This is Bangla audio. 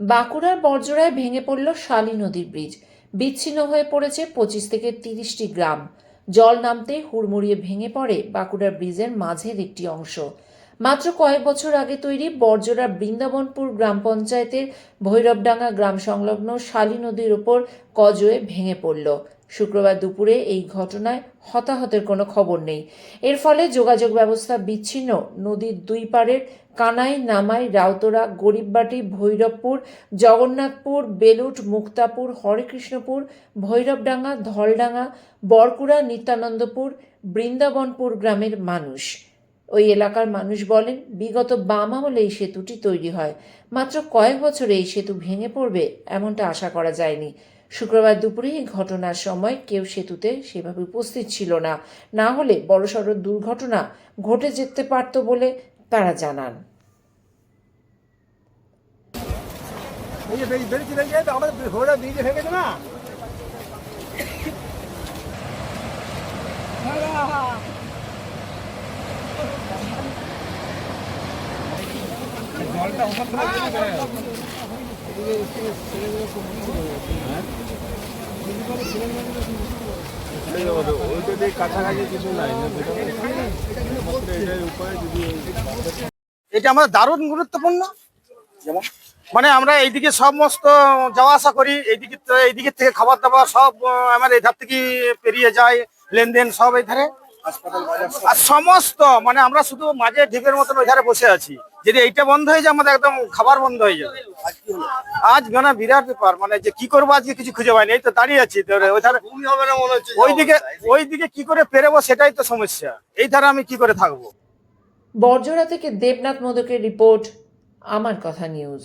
বাঁকুড়ার বর্জরায় ভেঙে পড়ল শালী নদীর ব্রিজ। বিচ্ছিন্ন হয়ে পড়েছে পঁচিশ থেকে তিরিশটি গ্রাম। জল নামতে হুড়মুড়িয়ে ভেঙে পড়ে বাঁকুড়ার ব্রিজের মাঝের একটি অংশ। মাত্র কয়েক বছর আগে তৈরি বর্জরা বৃন্দাবনপুর গ্রাম পঞ্চায়েতের ভৈরবডাঙ্গা গ্রাম সংলগ্ন শালী নদীর ওপর কজয়ে ভেঙে পড়ল। শুক্রবার দুপুরে এই ঘটনায় হতাহতের কোনো খবর নেই। এর ফলে যোগাযোগ ব্যবস্থা বিচ্ছিন্ন। নদীর দুই পাড়ের কানাই, নামাই, রাউতরা, গরিববাটি, ভৈরবপুর, জগন্নাথপুর বেলুট মুক্তাপুর, হরেকৃষ্ণপুর, ভৈরবডাঙ্গা, ধলডাঙ্গা, বরকুড়া, নিত্যানন্দপুর, বৃন্দাবনপুর গ্রামের মানুষ। ওই এলাকার মানুষ বলেন, বিগত বাম আমলে এই সেতুটি তৈরি হয়। মাত্র কয়েক বছরে এই সেতু ভেঙে পড়বে, এমনটা আশা করা যায়নি। শুক্রবার দুপুরে এই ঘটনার সময় কেউ সেতুতে সেভাবে উপস্থিত ছিল না। না হলে বড়সড় দুর্ঘটনা ঘটে যেতে পারত বলে তারা জানান এই যে বেরিয়ে বেরিয়ে চলে যায় তো আমাদের ঘোড়া ব্রিজে হয়ে গেছে না জলটা ওখান ওইটা এটা আমাদের দারুণ গুরুত্বপূর্ণ। যেমন মানে আমরা এইদিকে সমস্ত যাওয়া আসা করি, এইদিকে এইদিকে থেকে খাবার দাবার সব আমার এধার ধার থেকে পেরিয়ে যায়, লেনদেন সব এই ধারে আর সমস্ত মানে আমরা শুধু মাঝে ঢিপের মতন ওই ধারে বসে আছি। যদি এইটা বন্ধ হয়ে যায় আমাদের একদম খাবার বন্ধ হয়ে যাবে। আজ মানে বিরাট ব্যাপার মানে যে কি করব আজকে কিছু খুঁজে পাইনি এই তো দাঁড়িয়ে আছি ওই ধারে হবে না মনে হচ্ছে ওইদিকে ওইদিকে কি করে পেরেবো সেটাই তো সমস্যা। এই ধারে আমি কি করে থাকব? বর্জরা থেকে দেবনাথ মোদকের রিপোর্ট আমার কথা news.